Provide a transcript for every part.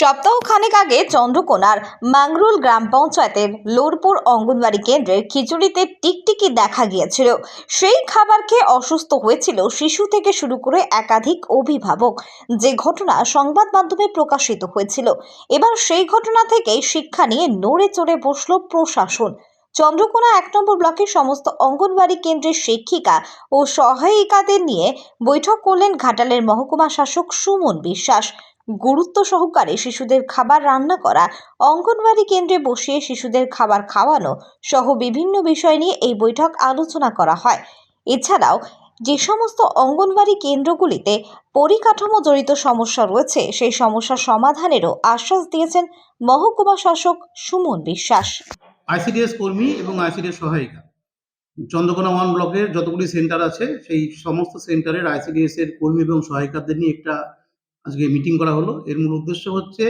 সপ্তাহ খানেক আগে চন্দ্রকোনার মাংরুল গ্রাম পঞ্চায়েতের লোরপুর অঙ্গনবাড়ি কেন্দ্রের খিচুড়িতে টিকটিকি দেখা গিয়েছিল। সেই খাবার খেয়ে অসুস্থ হয়েছিল শিশু থেকে শুরু করে একাধিক অভিভাবক। যে ঘটনা সংবাদ মাধ্যমে প্রকাশিত হয়েছিল। এবার সেই ঘটনা থেকেই শিক্ষা নিয়ে নড়ে চড়ে বসল প্রশাসন। চন্দ্রকোনা এক নম্বর ব্লকের সমস্ত অঙ্গনবাড়ি কেন্দ্রের শিক্ষিকা ও সহায়িকাদের নিয়ে বৈঠক করলেন ঘাটালের মহকুমা শাসক সুমন বিশ্বাস। গুরুত্ব সহকারে শিশুদের খাবার রান্না করা, অঙ্গনওয়াড়ি কেন্দ্রে বসিয়ে শিশুদের খাবার খাওয়ানো সহ বিভিন্ন বিষয় নিয়ে এই বৈঠক আলোচনা করা হয়। এছাড়াও যে সমস্ত অঙ্গনওয়াড়ি কেন্দ্রগুলিতে পরিকাঠামো জড়িত সমস্যা রয়েছে, সেই সমস্যা সমাধানেরও আশ্বাস দিয়েছেন মহকুমা শাসক সুমন বিশ্বাস। আইসিডিএস কর্মী এবং আইসিডিএস সহায়িকা। চন্দ্রকোনা ওয়ান ব্লকের যতগুলি সেন্টার আছে, সেই সমস্ত সেন্টারের আইসিডিএস এর কর্মী এবং সহায়িকাদের নিয়ে একটা আজকে মিটিং করা হলো। এর মূল উদ্দেশ্য হচ্ছে,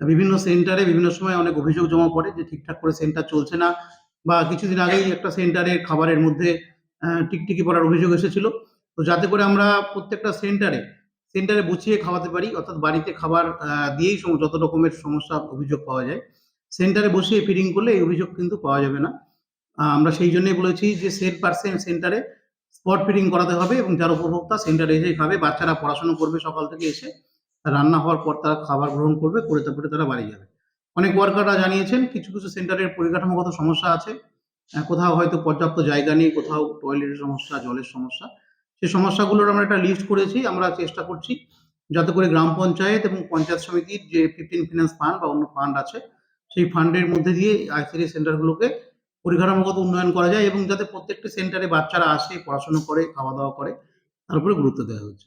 বিভিন্ন সেন্টারে বিভিন্ন সময় অনেক অভিযোগ জমা পড়ে যে ঠিকঠাক করে সেন্টার চলছে না বা কিছুদিন আগেই একটা সেন্টারে খাবারের মধ্যে টিকটিকি পড়ার অভিযোগ এসেছিল। তো যাতে করে আমরা প্রত্যেকটা সেন্টারে সেন্টারে বুঝিয়ে খাওয়াতে পারি, অর্থাৎ বাড়িতে খাবার দিয়েই যত রকমের সমস্যা অভিযোগ পাওয়া যায় সেন্টারে বসিয়ে ফিডিং করলে এই অভিযোগ কিন্তু পাওয়া যাবে না। আমরা সেই জন্যই বলেছি যে সেট পার্সেন্ট সেন্টারে স্পট ফিডিং করাতে হবে এবং যার উপভোক্তা সেন্টারে এসে খাবে, বাচ্চারা পড়াশোনা করবে সকাল থেকে এসে রান্না হওয়ার পর তারা খাবার গ্রহণ করবে, করে তারপরে তারা বাড়ি যাবে। অনেক ওয়ার্কাররা জানিয়েছেন, কিছু কিছু সেন্টারের পরিকাঠামোগত সমস্যা আছে। কোথাও হয়তো পর্যাপ্ত জায়গা নেই, কোথাও টয়লেটের সমস্যা, জলের সমস্যা। সেই সমস্যাগুলোর আমরা একটা লিস্ট করেছি, আমরা চেষ্টা করছি যাতে করে গ্রাম পঞ্চায়েত এবং পঞ্চায়েত সমিতির যে ফিফটিন ফিনান্স ফান্ড বা অন্য ফান্ড আছে, সেই ফান্ডের মধ্যে দিয়ে আইসিডি সেন্টারগুলোকে পরিকাঠামোগত উন্নয়ন করা যায় এবং যাতে প্রত্যেকটি সেন্টারে বাচ্চারা আসে, পড়াশোনা করে খাওয়া দাওয়া করে, তার উপরে গুরুত্ব দেওয়া হচ্ছে।